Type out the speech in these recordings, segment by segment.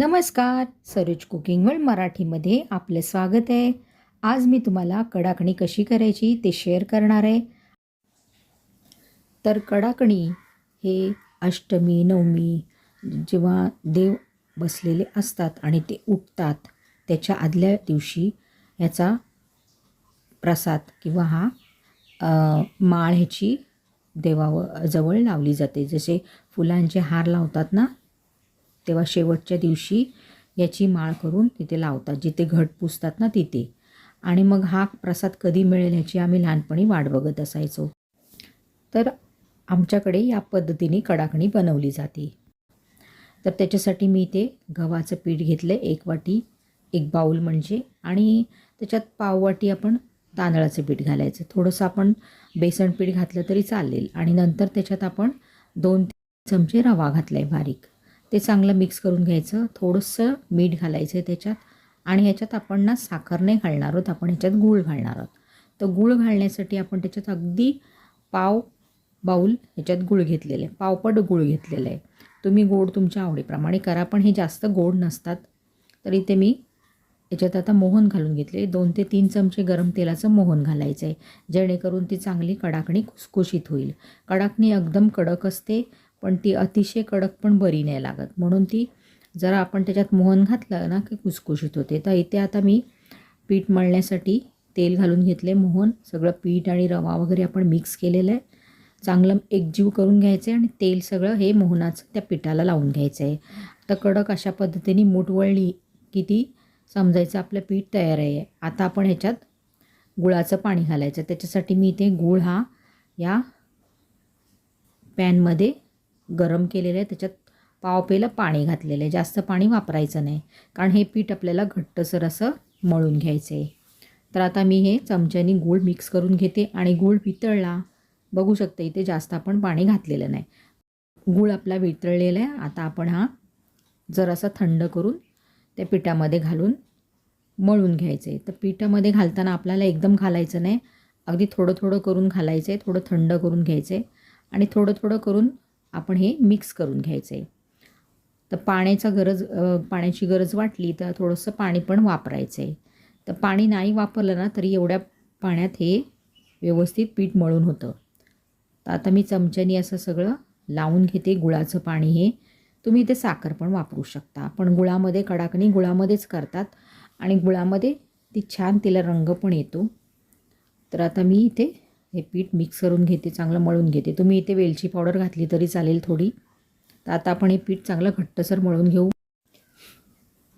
नमस्कार. Saroj cooking world मराठीमध्ये आपलं स्वागत आहे. आज मी तुम्हाला कडाकणी कशी करायची ते शेअर करणार आहे. तर कडाकणी हे अष्टमी नवमी जेव्हा देव बसलेले असतात आणि ते उठतात त्याच्या आदल्या दिवशी याचा प्रसाद किंवा हा माळ ह्याची देवावर जवळ लावली जाते. जसे फुलांचे हार लावतात ना तेव्हा शेवटच्या दिवशी याची माळ करून तिथे लावतात. जिथे घट पुसतात ना तिथे. आणि मग हा प्रसाद कधी मिळेल ह्याची आम्ही लहानपणी वाट बघत असायचो. तर आमच्याकडे या पद्धतीने कडाकणी बनवली जाते. तर त्याच्यासाठी मी ते गव्हाचं पीठ घेतलं एक वाटी एक बाऊल म्हणजे आणि त्याच्यात पाववाटी आपण तांदळाचं पीठ घालायचं. थोडंसं आपण बेसन पीठ घातलं तरी चालेल. आणि नंतर त्याच्यात आपण दोन चमचे रवा घातला आहे बारीक. ते चांगलं मिक्स करून घ्यायचं. थोडंसं मीठ घालायचं आहे त्याच्यात आणि ह्याच्यात आपण ना साखर नाही घालणार आहोत. आपण ह्याच्यात गूळ घालणार आहोत. तर गूळ घालण्यासाठी आपण त्याच्यात अगदी पाव बाऊल ह्याच्यात गूळ घेतलेलं आहे. पावपट गूळ घेतलेलं आहे. तुम्ही गोड तुमच्या आवडीप्रमाणे करा पण हे जास्त गोड नसतात. तर इथे मी याच्यात आता मोहन घालून घेतले. दोन ते तीन चमचे गरम तेलाचं मोहन घालायचं आहे जेणेकरून ती चांगली कडाकणी खुसखुशीत होईल. कडाकणी एकदम कडक असते. पण ती अतिशय कडक पण बरी नाही लागत. म्हणून ती जरा आपण त्याच्यात मोहन घातलं ना की कुसकुशीत होते. तर इथे आता मी पीठ मळण्यासाठी तेल घालून घेतले मोहन. सगळं पीठ आणि रवा वगैरे आपण मिक्स केलेलं आहे. चांगलं एकजीव करून घ्यायचं आहे आणि तेल सगळं हे मोहनाचं त्या पिठाला लावून घ्यायचं आहे तर कडक अशा पद्धतीने मूठ वळली की ती समजायचं आपलं पीठ तयार आहे. आता आपण ह्याच्यात गुळाचं पाणी घालायचं. त्याच्यासाठी मी इथे गूळ हा या पॅनमध्ये गरम केलेलं आहे त्याच्यात पाव पेलं पाणी घातलेलं. आहे जास्त पाणी वापरायचं नाही. कारण हे पीठ आपल्याला घट्टसर असं मळून घ्यायचं. आहे तर आता मी हे चमच्यानी गूळ मिक्स करून घेते आणि गूळ वितळला. बघू शकता इथे जास्त आपण पाणी घातलेलं नाही. गूळ आपला वितळलेला आहे. आता आपण हा जरासा थंड करून त्या पिठामध्ये घालून मळून घ्यायचं. आहे तर पिठामध्ये घालताना आपल्याला एकदम घालायचं नाही. अगदी थोडं थोडं करून घालायचं आहे थोडं थंड करून घ्यायचं आहे आणि थोडं थोडं करून आपण हे मिक्स करून घ्यायचं. आहे तर पाण्याचा गरज पाण्याची गरज वाटली तर थोडंसं पाणी पण वापरायचं. आहे तर पाणी नाही वापरलं ना तरी एवढ्या पाण्यात हे व्यवस्थित पीठ मळून होतं. तर आता मी चमच्यानी असं सगळं लावून घेते गुळाचं पाणी हे. तुम्ही ते साखर पण वापरू शकता. पण गुळामध्ये कडाकणी गुळामध्येच करतात आणि गुळामध्ये ती छान तिला रंग पण येतो. तर आता मी इथे हे पीठ मिक्स करून घेते चांगलं मळून घेते. तुम्ही इथे वेलची पावडर घातली तरी चालेल थोडी. तर आता आपण हे पीठ चांगलं घट्टसर मळून घेऊ.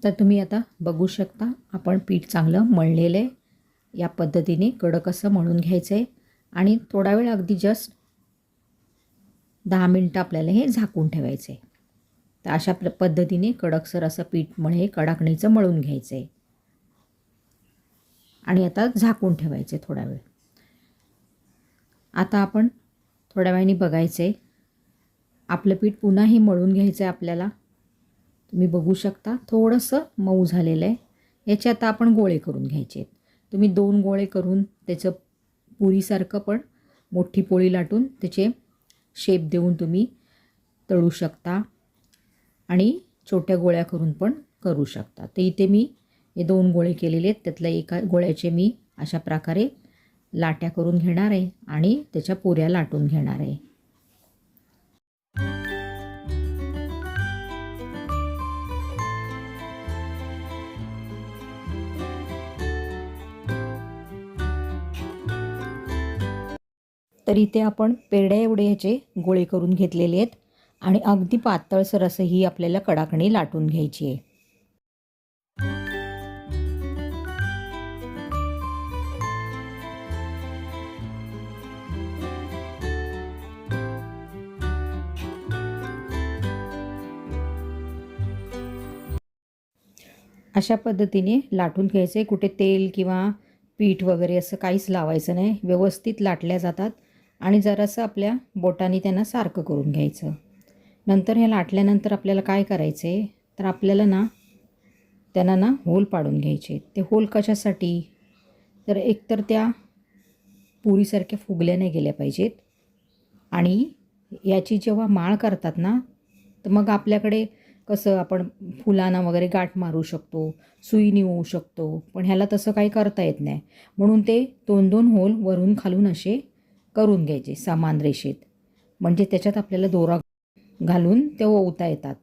तर तुम्ही आता बघू शकता आपण पीठ चांगलं मळलेलं आहे. या पद्धतीने कडक असं मळून घ्यायचं आहे आणि थोडा वेळ अगदी जस्ट दहा मिनटं आपल्याला हे झाकून ठेवायचं आहे तर अशा प्र पद्धतीने कडकसर असं पीठ मळे कडाकणीचं मळून घ्यायचं आहे आणि आता झाकून ठेवायचं आहे थोडा वेळ. आता आपण थोड्या वेळाने बघायचं आहे आपलं पीठ पुन्हा हे मळून घ्यायचं आहे आपल्याला. तुम्ही बघू शकता थोडंसं मऊ झालेलं आहे. याचे आता आपण गोळे करून घ्यायचे आहेत. तुम्ही दोन गोळे करून त्याचं पुरीसारखं पण मोठी पोळी लाटून त्याचे शेप देऊन तुम्ही तळू शकता आणि छोट्या गोळ्या करून पण करू शकता. तर इथे मी हे दोन गोळे केलेले आहेत. त्यातल्या एका गोळ्याचे मी अशा प्रकारे लाट्या करून घेणार आहे आणि त्याच्या पुऱ्या लाटून घेणार आहे. तर इथे आपण पेड्या एवढे ह्याचे गोळे करून घेतलेले आहेत आणि अगदी पातळसर असं ही आपल्याला कडाकणी लाटून घ्यायची आहे. अशा पद्धतीने लाटून घ्यायचं. आहे कुठे तेल किंवा पीठ वगैरे असं काहीच लावायचं नाही. व्यवस्थित लाटल्या जातात आणि जरासं आपल्या बोटाने त्यांना सारखं करून घ्यायचं. नंतर ह्या लाटल्यानंतर आपल्याला काय करायचं? आहे तर आपल्याला ना त्यांना ना होल पाडून घ्यायचे. ते होल कशासाठी? तर एकतर त्या पुरीसारख्या फुगल्या नाही गेल्या पाहिजेत. आणि याची जेव्हा माळ करतात ना तर मग आपल्याकडे कसं आपण फुलांना वगैरे गाठ मारू शकतो सुई निवू शकतो पण ह्याला तसं काही करता येत नाही. म्हणून ते दोन दोन होल वरून खालून असे करून घ्यायचे समान रेषेत. म्हणजे त्याच्यात आपल्याला दोरा घालून ते ओवता येतात.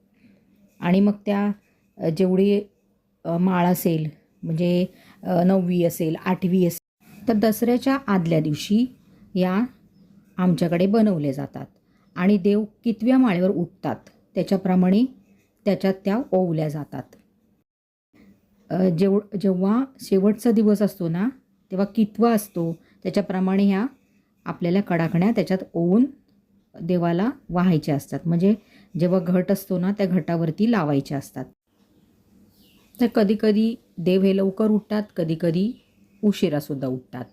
आणि मग त्या जेवढी माळ असेल म्हणजे नववी असेल आठवी असेल तर दसऱ्याच्या आदल्या दिवशी या आमच्याकडे बनवले जातात. आणि देव कितव्या माळेवर उठतात त्याच्याप्रमाणे त्याच्यात त्या ओवल्या जातात. जेव जेव्हा शेवटचा दिवस असतो ना तेव्हा कितवा असतो त्याच्याप्रमाणे ह्या आपल्याला कडाकण्या त्याच्यात ओवून देवाला वाहायच्या असतात. म्हणजे जेव्हा घट असतो ना त्या घटावरती लावायच्या असतात. तर कधीकधी देव हे लवकर उठतात कधीकधी उशिरासुद्धा उठतात.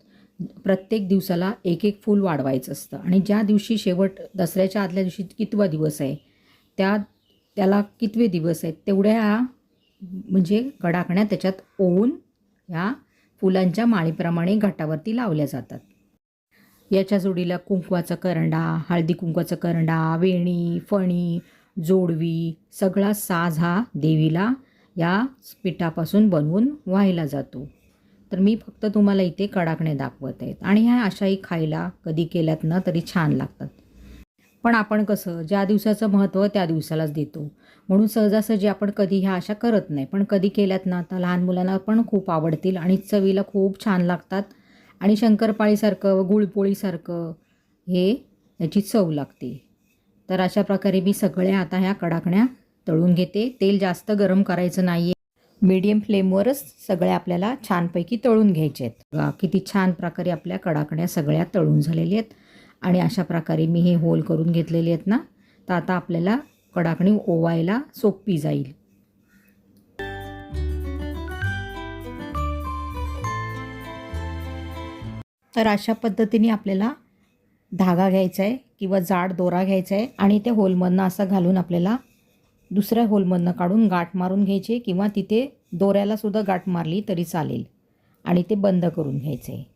प्रत्येक दिवसाला एक एक फूल वाढवायचं असतं. आणि ज्या दिवशी शेवट दसऱ्याच्या आदल्या दिवशी कितवा दिवस आहे त्या त्याला कितवे दिवस आहेत? तेवढ्या म्हणजे कडाकण्या त्याच्यात ओवून ह्या फुलांच्या माळीप्रमाणे घाटावरती लावल्या जातात. याच्या जोडीला कुंकवाचा करंडा हळदी कुंकवाचा करंडा वेणी फणी जोडवी सगळा साज हा देवीला या पिठापासून बनवून व्हायला जातो. तर मी फक्त तुम्हाला इथे कडाकणे दाखवत आहेत. आणि ह्या अशाही खायला कधी केल्यात ना तरी छान लागतात. पण आपण कसं ज्या दिवसाचं महत्त्व त्या दिवसालाच देतो. म्हणून सहजासहजी आपण कधी ह्या अशा करत नाही. पण कधी केल्यात ना तर लहान मुलांना पण खूप आवडतील आणि चवीला खूप छान लागतात. आणि शंकरपाळीसारखं गुळपोळीसारखं हे याची चव लागते. तर अशा प्रकारे मी सगळ्या आता ह्या कडाकण्या तळून घेते. तेल जास्त गरम करायचं नाही आहे मीडियम फ्लेमवरच सगळ्या आपल्याला छानपैकी तळून घ्यायचे आहेत. किती छान प्रकारे आपल्या कडाकण्या सगळ्या तळून झालेल्या आहेत. आणि अशा प्रकारे मी हे होल करून घेतलेले आहेत ना तर आता आपल्याला कडाकणी ओवायला सोपी जाईल. तर अशा पद्धतीने आपल्याला धागा घ्यायचा आहे किंवा जाड दोरा घ्यायचा आहे आणि त्या होलमधनं असं घालून आपल्याला दुसऱ्या होलमधनं काढून गाठ मारून घ्यायचे किंवा तिथे दोऱ्यालासुद्धा गाठ मारली तरी चालेल. आणि ते बंद करून घ्यायचे. आहे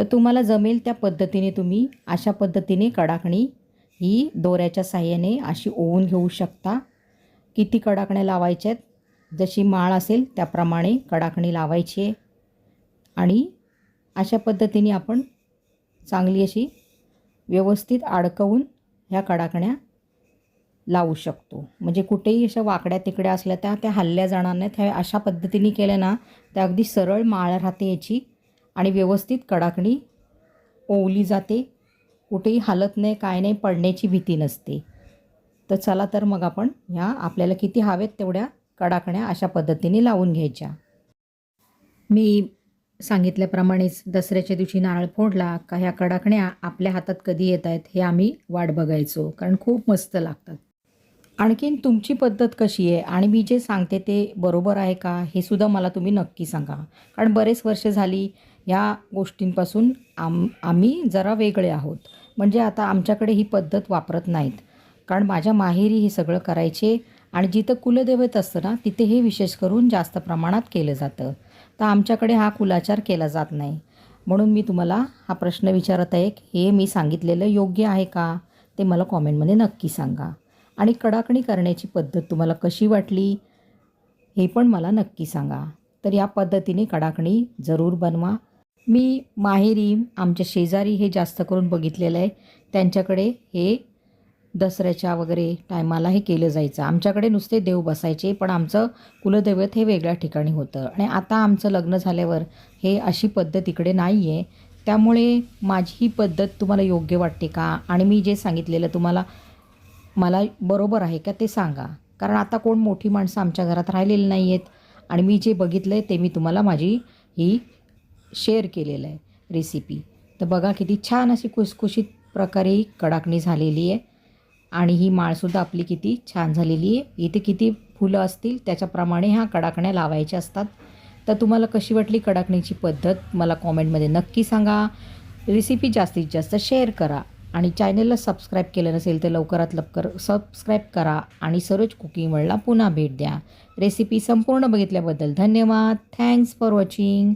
तर तुम्हाला जमेल त्या पद्धतीने तुम्ही अशा पद्धतीने कडाकणी ही दोऱ्याच्या साह्याने अशी ओवून घेऊ शकता. किती कडाकण्या लावायच्या आहेत? जशी माळ असेल त्याप्रमाणे कडाकणी लावायची आहे. आणि अशा पद्धतीने आपण चांगली अशी व्यवस्थित अडकवून ह्या कडाकण्या लावू शकतो. म्हणजे कुठेही अशा वाकड्या तिकड्या असल्या त्या त्या हल्ल्या जाणार नाहीत. ह्या अशा पद्धतीने केल्या ना त्या अगदी सरळ माळ राहते याची. आणि व्यवस्थित कडाकणी ओवली जाते. कुठेही हालत नाही काय नाही पडण्याची भीती नसते. तर चला तर मग आपण ह्या आपल्याला किती हवेत तेवढ्या कडाकण्या अशा पद्धतीने लावून घ्यायच्या. मी सांगितल्याप्रमाणेच दसऱ्याच्या दिवशी नारळ फोडला का ह्या कडाकण्या आपल्या हातात कधी येत आहेत हे आम्ही वाट बघायचो कारण खूप मस्त लागतात. आणखीन तुमची पद्धत कशी आहे आणि मी जे सांगते ते बरोबर आहे का हे सुद्धा मला तुम्ही नक्की सांगा. कारण बरेच वर्ष झाली या गोष्टींपासून आम आम्ही जरा वेगळे आहोत. म्हणजे आता आमच्याकडे ही पद्धत वापरत नाहीत. कारण माझ्या माहेरी हे सगळं करायचे आणि जिथं कुलदैवत असतं ना तिथे हे विशेष करून जास्त प्रमाणात केलं जातं. तर आमच्याकडे हा कुलाचार केला जात नाही. म्हणून मी तुम्हाला हा प्रश्न विचारत आहे की हे मी सांगितलेलं योग्य आहे का? ते मला कॉमेंटमध्ये नक्की सांगा. आणि कडाकणी करण्याची पद्धत तुम्हाला कशी वाटली हे पण मला नक्की सांगा. तर या पद्धतीने कडाकणी जरूर बनवा. मी माहेरी आमच्या शेजारी हे जास्त करून बघितलेलं आहे. त्यांच्याकडे हे दसऱ्याच्या वगैरे टायमाला हे केलं जायचं. आमच्याकडे नुसते देव बसायचे पण आमचं कुलदैवत हे वेगळ्या ठिकाणी होतं. आणि आता आमचं लग्न झाल्यावर हे अशी पद्धत इकडे नाही आहे त्यामुळे माझी ही पद्धत तुम्हाला योग्य वाटते का? आणि मी जे सांगितलेलं तुम्हाला मला बरोबर आहे का ते सांगा. कारण आता कोण मोठी माणसं आमच्या घरात राहिलेली नाही आहेत आणि मी जे बघितलं आहे ते मी तुम्हाला माझी ही शेअर केलेलं आहे रेसिपी तर बघा किती छान अशी कुसकुशीत प्रकारे ही कडाकणी झालेली आहे. आणि ही माळसुद्धा आपली किती छान झालेली आहे. इथे किती फुलं असतील त्याच्याप्रमाणे ह्या कडाकण्या लावायच्या असतात. तर तुम्हाला कशी वाटली कडाकणीची पद्धत मला कॉमेंटमध्ये नक्की सांगा. रेसिपी जास्तीत जास्त शेअर करा. आणि चॅनलला सबस्क्राईब केलं नसेल तर लवकरात लवकर सबस्क्राईब करा. आणि सरोज कुकिंग वर्ल्डला पुन्हा भेट द्या. रेसिपी संपूर्ण बघितल्याबद्दल धन्यवाद. Thanks for watching